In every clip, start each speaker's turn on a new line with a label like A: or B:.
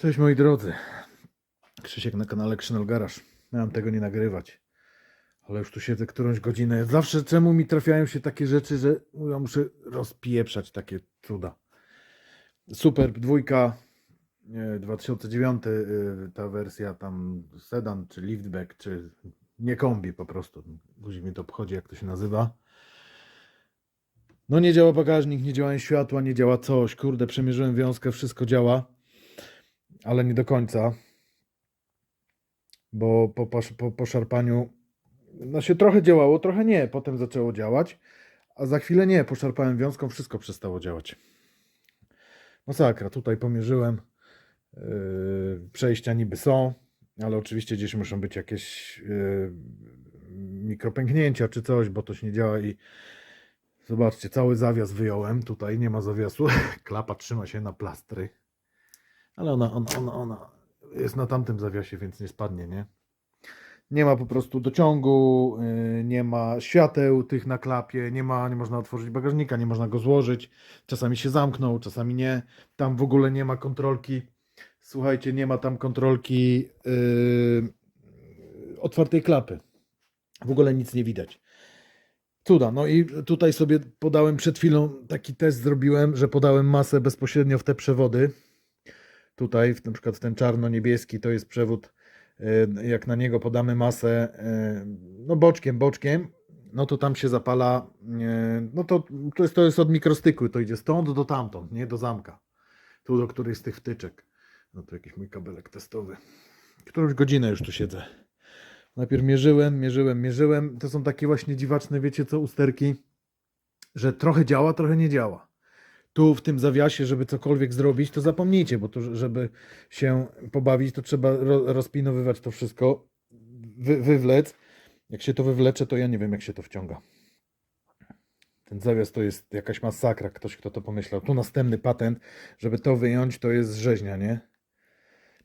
A: Cześć moi drodzy. Krzysiek na kanale Krzynel Garaż. Miałem tego nie nagrywać. Ale już tu siedzę którąś godzinę. Zawsze czemu mi trafiają się takie rzeczy, że ja muszę rozpieprzać takie cuda. Super dwójka nie, 2009 y, ta wersja tam sedan czy liftback czy nie kombi po prostu. Guzik mi to obchodzi jak to się nazywa. No nie działa bagażnik, nie działają światła, nie działa coś. Kurde, przemierzyłem wiązkę, wszystko działa ale nie do końca, bo po, po, po szarpaniu no się trochę działało, trochę nie, potem zaczęło działać, a za chwilę nie, poszarpałem wiązką, wszystko przestało działać. Masakra, tutaj pomierzyłem, yy, przejścia niby są, ale oczywiście gdzieś muszą być jakieś yy, mikropęknięcia czy coś, bo to się nie działa i zobaczcie, cały zawias wyjąłem, tutaj nie ma zawiasu, klapa trzyma się na plastry, ale ona, ona, ona, ona jest na tamtym zawiasie, więc nie spadnie, nie? Nie ma po prostu dociągu, yy, nie ma świateł tych na klapie, nie ma, nie można otworzyć bagażnika, nie można go złożyć. Czasami się zamknął, czasami nie. Tam w ogóle nie ma kontrolki. Słuchajcie, nie ma tam kontrolki yy, otwartej klapy. W ogóle nic nie widać. Cuda. No i tutaj sobie podałem przed chwilą taki test zrobiłem, że podałem masę bezpośrednio w te przewody. Tutaj, na przykład ten czarno-niebieski, to jest przewód, y, jak na niego podamy masę, y, no boczkiem, boczkiem, no to tam się zapala, y, no to, to, jest, to jest od mikrostyku, to idzie stąd do tamtąd, nie do zamka, tu do którejś z tych wtyczek. No to jakiś mój kabelek testowy. Którąś godzinę już tu siedzę. Najpierw mierzyłem, mierzyłem, mierzyłem. To są takie właśnie dziwaczne, wiecie co, usterki, że trochę działa, trochę nie działa tu w tym zawiasie, żeby cokolwiek zrobić, to zapomnijcie, bo to, żeby się pobawić, to trzeba ro, rozpinowywać to wszystko, wy, wywlec. Jak się to wywlecze, to ja nie wiem, jak się to wciąga. Ten zawias to jest jakaś masakra, ktoś kto to pomyślał. Tu następny patent, żeby to wyjąć, to jest rzeźnia, nie?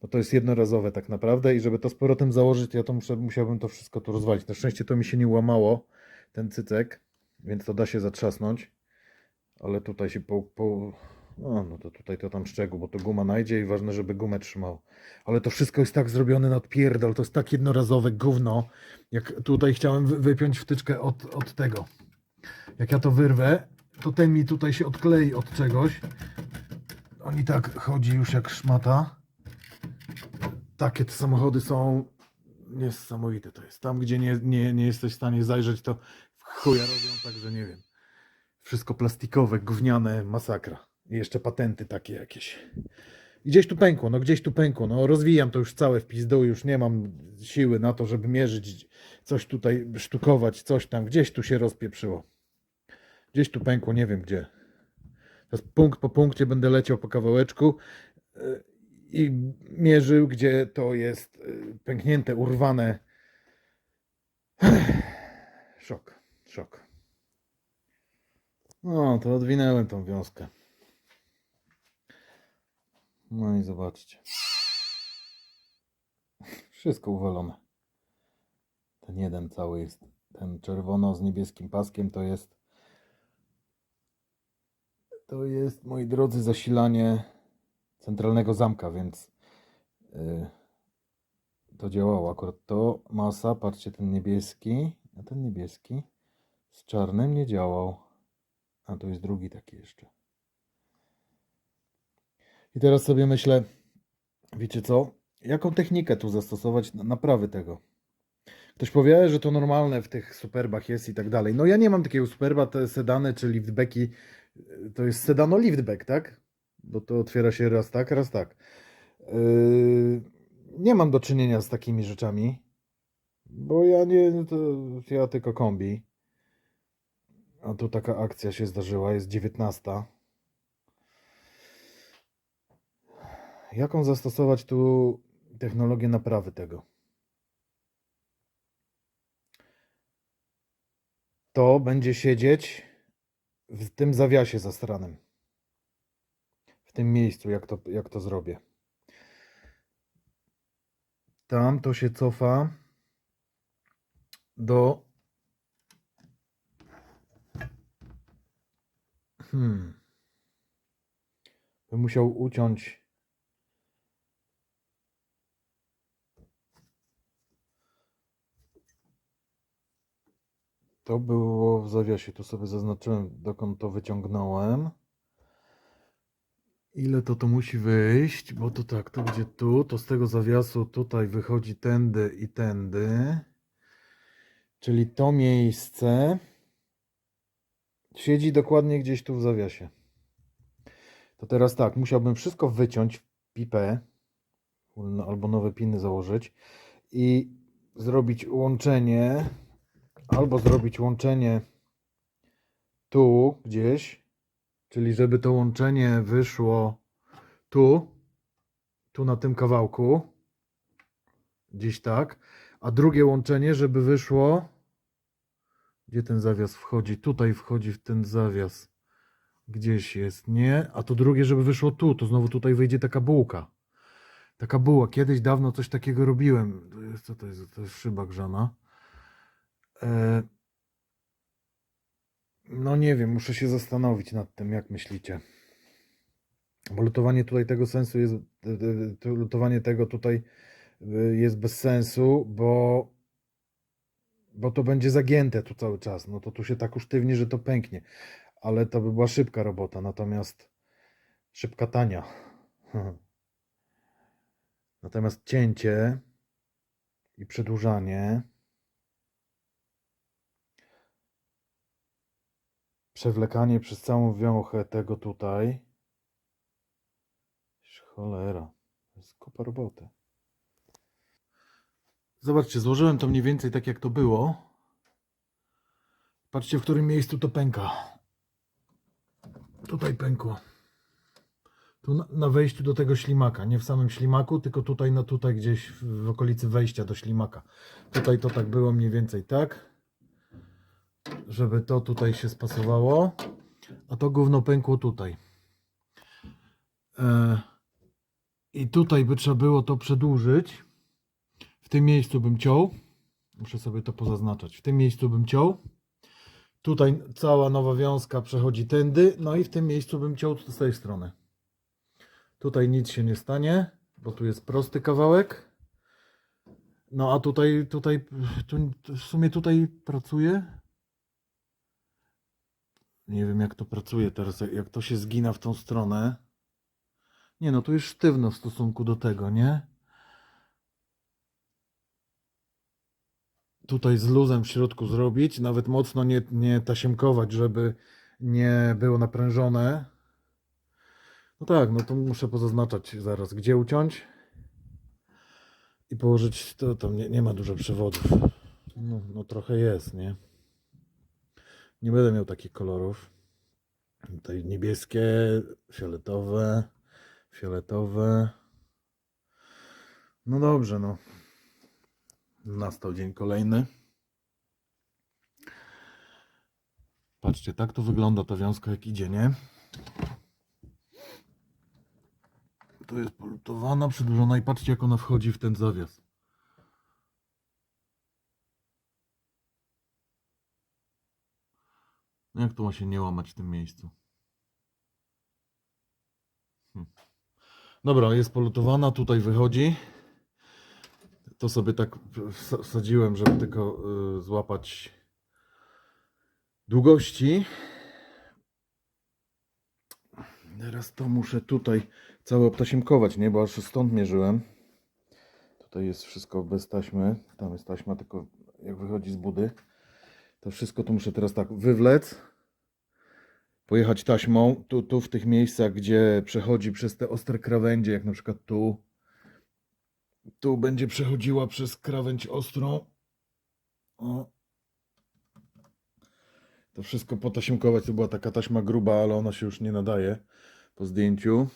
A: Bo to jest jednorazowe tak naprawdę i żeby to z powrotem założyć, ja to muszę, musiałbym to wszystko tu rozwalić. Na szczęście to mi się nie łamało, ten cycek, więc to da się zatrzasnąć ale tutaj się po, po no, no to tutaj to tam szczegół, bo to guma najdzie i ważne, żeby gumę trzymał. Ale to wszystko jest tak zrobione na odpierdol, to jest tak jednorazowe gówno, jak tutaj chciałem wy- wypiąć wtyczkę od, od tego. Jak ja to wyrwę, to ten mi tutaj się odklei od czegoś. Oni tak chodzi już jak szmata. Takie te samochody są niesamowite to jest. Tam, gdzie nie, nie, nie jesteś w stanie zajrzeć, to chuja robią, także nie wiem. Wszystko plastikowe, gówniane, masakra. I jeszcze patenty takie jakieś. Gdzieś tu pękło, no gdzieś tu pękło. No rozwijam to już całe w pizdu, już nie mam siły na to, żeby mierzyć, coś tutaj sztukować, coś tam. Gdzieś tu się rozpieprzyło. Gdzieś tu pękło, nie wiem gdzie. Teraz punkt po punkcie będę leciał po kawałeczku yy, i mierzył, gdzie to jest yy, pęknięte, urwane. Szok, szok. No, to odwinęłem tą wiązkę. No i zobaczcie. Wszystko uwalone. Ten jeden cały jest, ten czerwono z niebieskim paskiem to jest to jest, moi drodzy, zasilanie centralnego zamka, więc yy, to działało. Akurat to masa, patrzcie, ten niebieski, a ten niebieski z czarnym nie działał. A to jest drugi taki jeszcze. I teraz sobie myślę, wiecie co? Jaką technikę tu zastosować na naprawy tego? Ktoś powie, że to normalne w tych superbach jest i tak dalej. No ja nie mam takiego superba, te sedany czy liftbacki, y, to jest sedano liftback, tak? Bo to otwiera się raz tak, raz tak. Yy, nie mam do czynienia z takimi rzeczami, bo ja nie, no to ja tylko kombi. A tu taka akcja się zdarzyła, jest 19. Jaką zastosować tu technologię naprawy tego? To będzie siedzieć w tym zawiasie zastranym. W tym miejscu, jak to, jak to zrobię. Tam to się cofa do Hmm. Bym musiał uciąć. To było w zawiasie. Tu sobie zaznaczyłem, dokąd to wyciągnąłem. Ile to to musi wyjść? Bo to tak, to gdzie tu, to z tego zawiasu tutaj wychodzi tędy i tędy. Czyli to miejsce siedzi dokładnie gdzieś tu w zawiasie. To teraz tak, musiałbym wszystko wyciąć w pipę albo nowe piny założyć i zrobić łączenie albo zrobić łączenie tu gdzieś, czyli żeby to łączenie wyszło tu, tu na tym kawałku, gdzieś tak, a drugie łączenie, żeby wyszło, gdzie ten zawias wchodzi, tutaj wchodzi w ten zawias, gdzieś jest, nie, a to drugie, żeby wyszło tu, to znowu tutaj wyjdzie taka bułka. Taka buła. Kiedyś dawno coś takiego robiłem. Co to jest? To jest szyba grzana. E, no nie wiem, muszę się zastanowić nad tym, jak myślicie. Bo lutowanie tutaj tego sensu jest, e, e, to lutowanie tego tutaj e, jest bez sensu, bo, bo to będzie zagięte tu cały czas. No to tu się tak usztywni, że to pęknie. Ale to by była szybka robota, natomiast szybka tania. Natomiast cięcie i przedłużanie przewlekanie przez całą wiąchę tego tutaj. Cholera, to jest kupa roboty. Zobaczcie, złożyłem to mniej więcej tak jak to było. Patrzcie, w którym miejscu to pęka. Tutaj pękło. Tu na, na wejściu do tego ślimaka, nie w samym ślimaku, tylko tutaj, no tutaj gdzieś w, w okolicy wejścia do ślimaka. Tutaj to tak było mniej więcej tak żeby to tutaj się spasowało, a to gówno pękło tutaj. E, I tutaj by trzeba było to przedłużyć. W tym miejscu bym ciął. Muszę sobie to pozaznaczać. W tym miejscu bym ciął. Tutaj cała nowa wiązka przechodzi tędy. No i w tym miejscu bym ciął z tej strony. Tutaj nic się nie stanie, bo tu jest prosty kawałek. No a tutaj, tutaj, tu, w sumie tutaj pracuję. Nie wiem jak to pracuje teraz, jak- jak to się zgina w tą stronę. Nie no, tu jest sztywno w stosunku do tego, nie? Tutaj z luzem w środku zrobić, nawet mocno nie, nie tasiemkować, żeby nie było naprężone. No tak, no to muszę pozaznaczać zaraz, gdzie uciąć i położyć, to tam nie, nie ma dużo przewodów. No, no trochę jest, nie? Nie będę miał takich kolorów. Tutaj niebieskie, fioletowe, fioletowe. No dobrze, no. Nastał dzień kolejny. Patrzcie, tak to wygląda ta wiązka jak idzie, nie? To jest polutowana, przedłużona i patrzcie jak ona wchodzi w ten zawias. No jak to ma się nie łamać w tym miejscu? Hm. Dobra, jest polutowana, tutaj wychodzi. To sobie tak wsa- wsadziłem, żeby tylko y, złapać długości. Teraz to muszę tutaj całe obtasiemkować, nie? Bo aż stąd mierzyłem. Tutaj jest wszystko bez taśmy. Tam jest taśma, tylko jak wychodzi z budy. To wszystko tu muszę teraz tak wywlec. Pojechać taśmą tu, tu w tych miejscach, gdzie przechodzi przez te ostre krawędzie, jak na przykład tu. Tu będzie przechodziła przez krawędź ostrą. O. To wszystko potasiemkować. To była taka taśma gruba, ale ona się już nie nadaje po zdjęciu.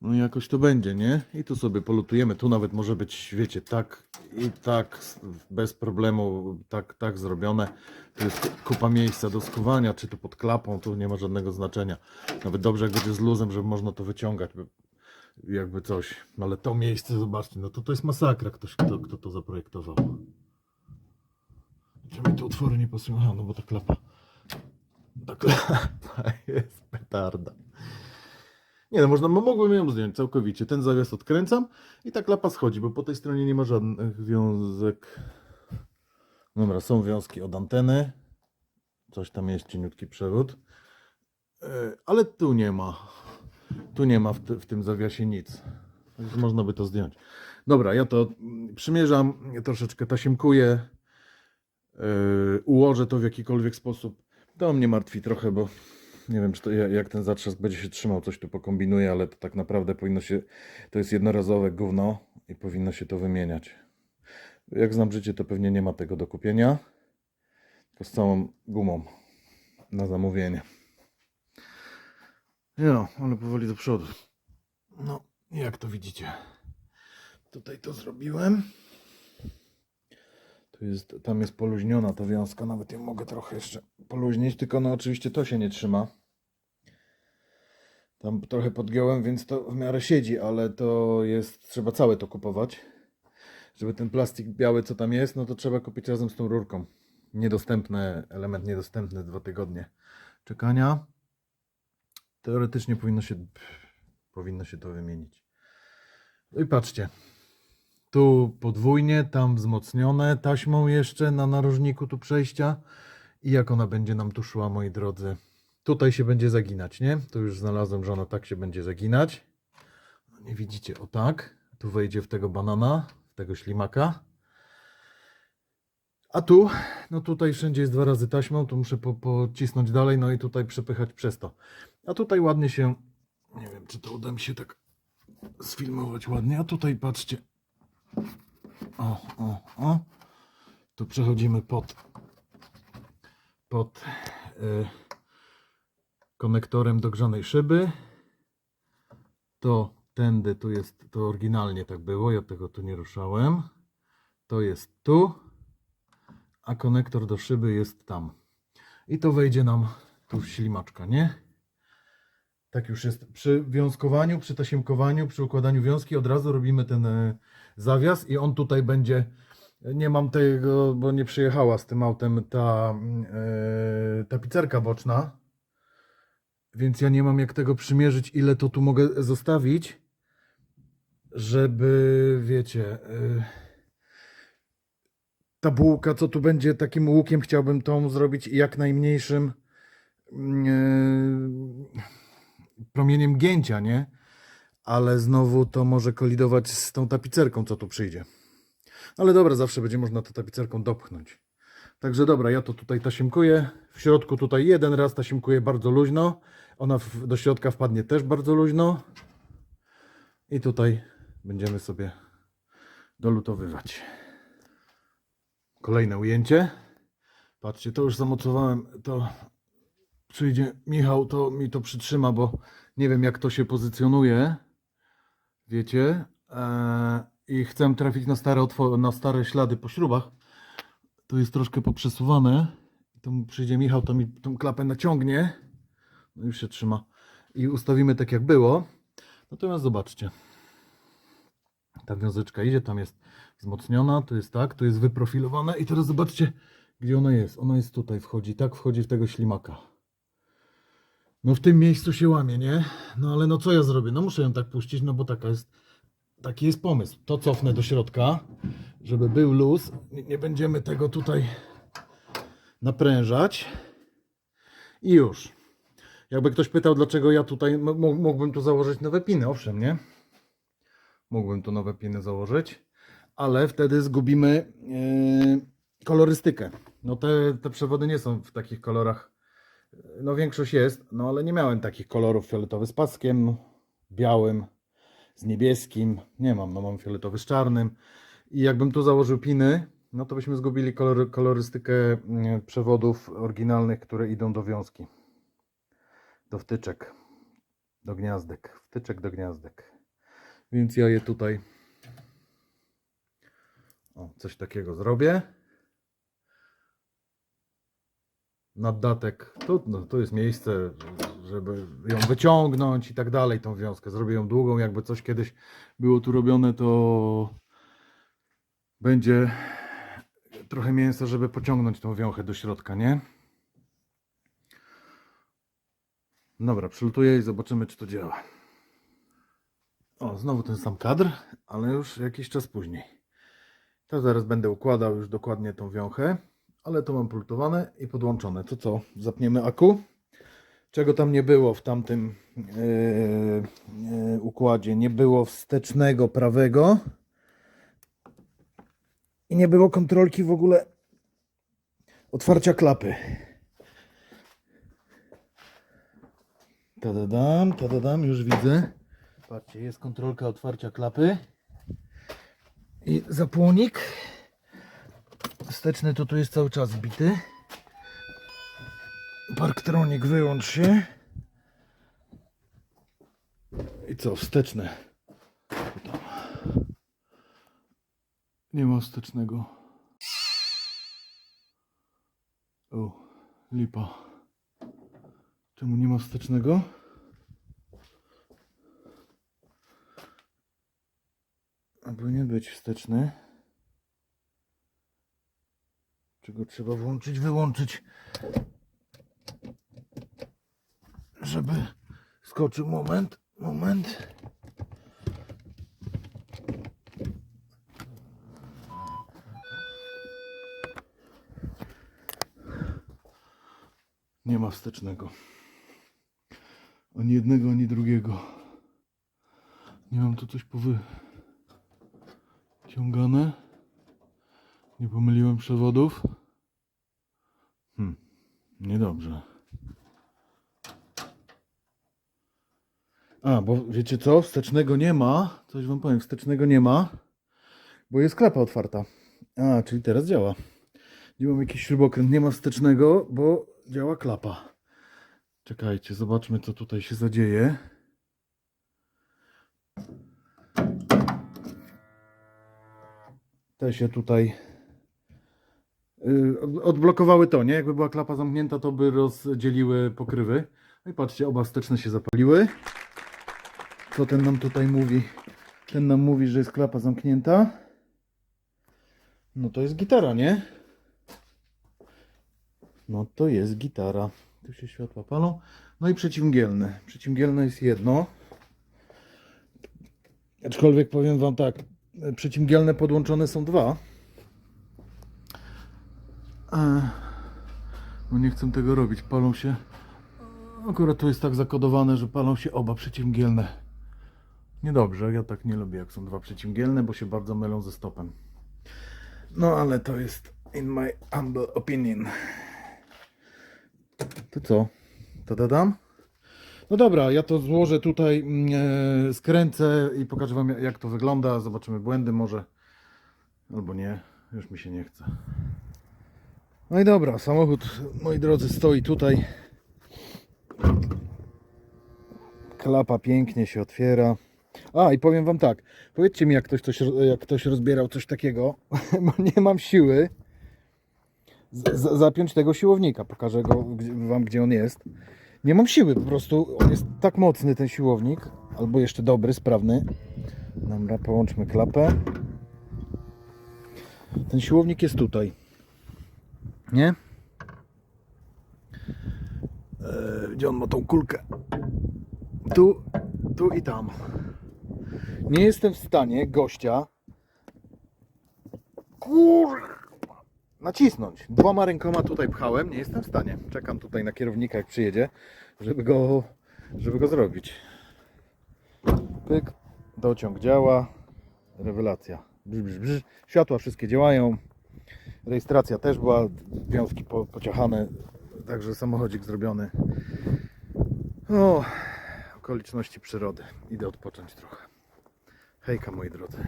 A: No i jakoś to będzie, nie? I tu sobie polutujemy. Tu nawet może być, wiecie, tak i tak, bez problemu, tak, tak zrobione. Tu jest kupa miejsca do skuwania, czy tu pod klapą, tu nie ma żadnego znaczenia. Nawet dobrze, jak będzie z luzem, żeby można to wyciągać, jakby coś. Ale to miejsce, zobaczcie, no to to jest masakra, ktoś, kto, kto to zaprojektował. Czy mi te utwory nie pasują? No bo ta klapa. Ta klapa jest petarda. Nie no, można, mo- mogłem ją zdjąć całkowicie. Ten zawias odkręcam i ta klapa schodzi, bo po tej stronie nie ma żadnych wiązek. Dobra, są wiązki od anteny. Coś tam jest, cieniutki przewód. Yy, Ale tu nie ma. Tu nie ma w, w tym zawiasie nic. Można by to zdjąć. Dobra, ja to mm, przymierzam, troszeczkę tasiemkuję. Yy, ułożę to w jakikolwiek sposób. To mnie martwi trochę, bo nie wiem, czy to, ja- jak ten zatrzask będzie się trzymał, coś tu pokombinuję, ale to tak naprawdę powinno się, to jest jednorazowe gówno i powinno się to wymieniać. Jak znam życie, to pewnie nie ma tego do kupienia, tylko z całą gumą na zamówienie. Ja, ale powoli do przodu. No, jak to widzicie. Tutaj to zrobiłem. Tu jest, tam jest poluźniona ta wiązka, nawet ją mogę trochę jeszcze poluźnić, tylko no oczywiście to się nie trzyma. Tam trochę podgiąłem, więc to w miarę siedzi, ale to jest, trzeba całe to kupować. Żeby ten plastik biały, co tam jest, no to trzeba kupić razem z tą rurką. Niedostępny, element niedostępny, dwa tygodnie czekania. Teoretycznie powinno się, powinno się to wymienić. No i patrzcie, tu podwójnie, tam wzmocnione taśmą jeszcze na narożniku tu przejścia. I jak ona będzie nam tu szła, moi drodzy. Tutaj się będzie zaginać, nie? Tu już znalazłem, że ona tak się będzie zaginać. No nie widzicie, o tak. Tu wejdzie w tego banana, w tego ślimaka. A tu, no tutaj wszędzie jest dwa razy taśmą, tu muszę po, pocisnąć dalej, no i tutaj przepychać przez to. A tutaj ładnie się, nie wiem, czy to uda mi się tak sfilmować ładnie, a tutaj patrzcie, o, o, o. Tu przechodzimy pod, pod y, konektorem do grzanej szyby. To tędy, tu jest, to oryginalnie tak było, ja tego tu nie ruszałem. To jest tu, a konektor do szyby jest tam. I to wejdzie nam tu w ślimaczka, nie? Tak już jest. Przy wiązkowaniu, przy tasiemkowaniu, przy układaniu wiązki od razu robimy ten e, zawias i on tutaj będzie. Nie mam tego, bo nie przyjechała z tym autem ta e, tapicerka boczna. Więc ja nie mam jak tego przymierzyć, ile to tu mogę zostawić, żeby, wiecie, e, ta bułka, co tu będzie takim łukiem, chciałbym tą zrobić jak najmniejszym e, promieniem gięcia, nie? Ale znowu to może kolidować z tą tapicerką, co tu przyjdzie. Ale dobra, zawsze będzie można to tapicerką dopchnąć. Także dobra, ja to tutaj tasiemkuję. W środku tutaj jeden raz tasiemkuję bardzo luźno. Ona w, do środka wpadnie też bardzo luźno. I tutaj będziemy sobie dolutowywać. Kolejne ujęcie. Patrzcie, to już zamocowałem. To przyjdzie Michał, to mi to przytrzyma, bo nie wiem jak to się pozycjonuje. Wiecie? Eee, I chcę trafić na stare, na stare ślady po śrubach. To jest troszkę poprzesuwane. To przyjdzie Michał, to mi tą klapę naciągnie. No już się trzyma. I ustawimy tak jak było. Natomiast zobaczcie. Ta wiązeczka idzie, tam jest wzmocniona, to jest tak, to jest wyprofilowane i teraz zobaczcie, gdzie ona jest. Ona jest tutaj, wchodzi, tak wchodzi w tego ślimaka. No w tym miejscu się łamie, nie? No ale no co ja zrobię? No muszę ją tak puścić, no bo taka jest, taki jest pomysł. To cofnę do środka, żeby był luz. Nie, będziemy tego tutaj naprężać. I już. Jakby ktoś pytał, dlaczego ja tutaj mógłbym tu założyć nowe piny, owszem, nie? Mógłbym tu nowe piny założyć, ale wtedy zgubimy yy, kolorystykę. No te, te przewody nie są w takich kolorach. No większość jest, no ale nie miałem takich kolorów fioletowy z paskiem, białym, z niebieskim. Nie mam, no mam fioletowy z czarnym. I jakbym tu założył piny, no to byśmy zgubili kolor, kolorystykę mm, przewodów oryginalnych, które idą do wiązki. Do wtyczek, do gniazdek. Wtyczek do gniazdek. Więc ja je tutaj o, coś takiego zrobię. Naddatek, tu, no, tu jest miejsce, żeby ją wyciągnąć i tak dalej, tą wiązkę. Zrobię ją długą, jakby coś kiedyś było tu robione, to będzie trochę mięsa, żeby pociągnąć tą wiązkę do środka, nie? Dobra, przylutuję i zobaczymy, czy to działa. O, znowu ten sam kadr, ale już jakiś czas później. To zaraz będę układał już dokładnie tą wiązkę, ale to mam pultowane i podłączone. To co? Zapniemy aku. Czego tam nie było w tamtym yy, yy, układzie? Nie było wstecznego prawego i nie było kontrolki w ogóle otwarcia klapy. Tadadam, tadadam, już widzę. Patrzcie, jest kontrolka otwarcia klapy. I zapłonik. Wsteczny to tu jest cały czas wbity. Parktronik wyłącz się. I co, wsteczne. Nie ma wstecznego. O, lipa. Czemu nie ma wstecznego? A powinien być wsteczny. Czego trzeba włączyć, wyłączyć. Żeby skoczył moment, moment. Nie ma wstecznego. Ani jednego, ani drugiego. Nie mam tu coś powyciągane. Nie pomyliłem przewodów. Niedobrze. A, bo wiecie co? Wstecznego nie ma. Coś wam powiem, wstecznego nie ma. Bo jest klapa otwarta. A, czyli teraz działa. Nie mam jakiś śrubokręt, nie ma wstecznego, bo działa klapa. Czekajcie, zobaczmy co tutaj się zadzieje. Te się tutaj odblokowały to, nie? Jakby była klapa zamknięta, to by rozdzieliły pokrywy. No i patrzcie, oba wsteczne się zapaliły. Co ten nam tutaj mówi? Ten nam mówi, że jest klapa zamknięta. No to jest gitara, nie? No to jest gitara. Tu się światła palą. No i przeciwmgielne. Przeciwmgielne jest jedno. Aczkolwiek powiem Wam tak, przeciwmgielne podłączone są dwa. No nie chcę tego robić. Palą się. Akurat tu jest tak zakodowane, że palą się oba przeciwmgielne. Niedobrze, ja tak nie lubię, jak są dwa przeciwmgielne, bo się bardzo mylą ze stopem. No ale to jest in my humble opinion. To co? To dodam? No dobra, ja to złożę tutaj, mm, e, skręcę i pokażę Wam jak to wygląda. Zobaczymy błędy może. Albo nie, już mi się nie chce. No i dobra, samochód, moi drodzy, stoi tutaj. Klapa pięknie się otwiera. A, i powiem Wam tak. Powiedzcie mi, jak ktoś, coś, jak ktoś rozbierał coś takiego, bo nie mam siły z- zapiąć tego siłownika. Pokażę go, Wam, gdzie on jest. Nie mam siły, po prostu on jest tak mocny, ten siłownik, albo jeszcze dobry, sprawny. Dobra, połączmy klapę. Ten siłownik jest tutaj. Nie? Eee, gdzie on ma tą kulkę? Tu, tu i tam. Nie jestem w stanie gościa kur... nacisnąć. Dwoma rękoma tutaj pchałem, nie jestem w stanie. Czekam tutaj na kierownika jak przyjedzie, żeby go, żeby go zrobić. Pyk, dociąg działa, rewelacja. Brz, brz, brz. Światła wszystkie działają. Rejestracja też była, wiązki po, pociachane, także samochodzik zrobiony. O, okoliczności przyrody. Idę odpocząć trochę. Hejka moi drodzy.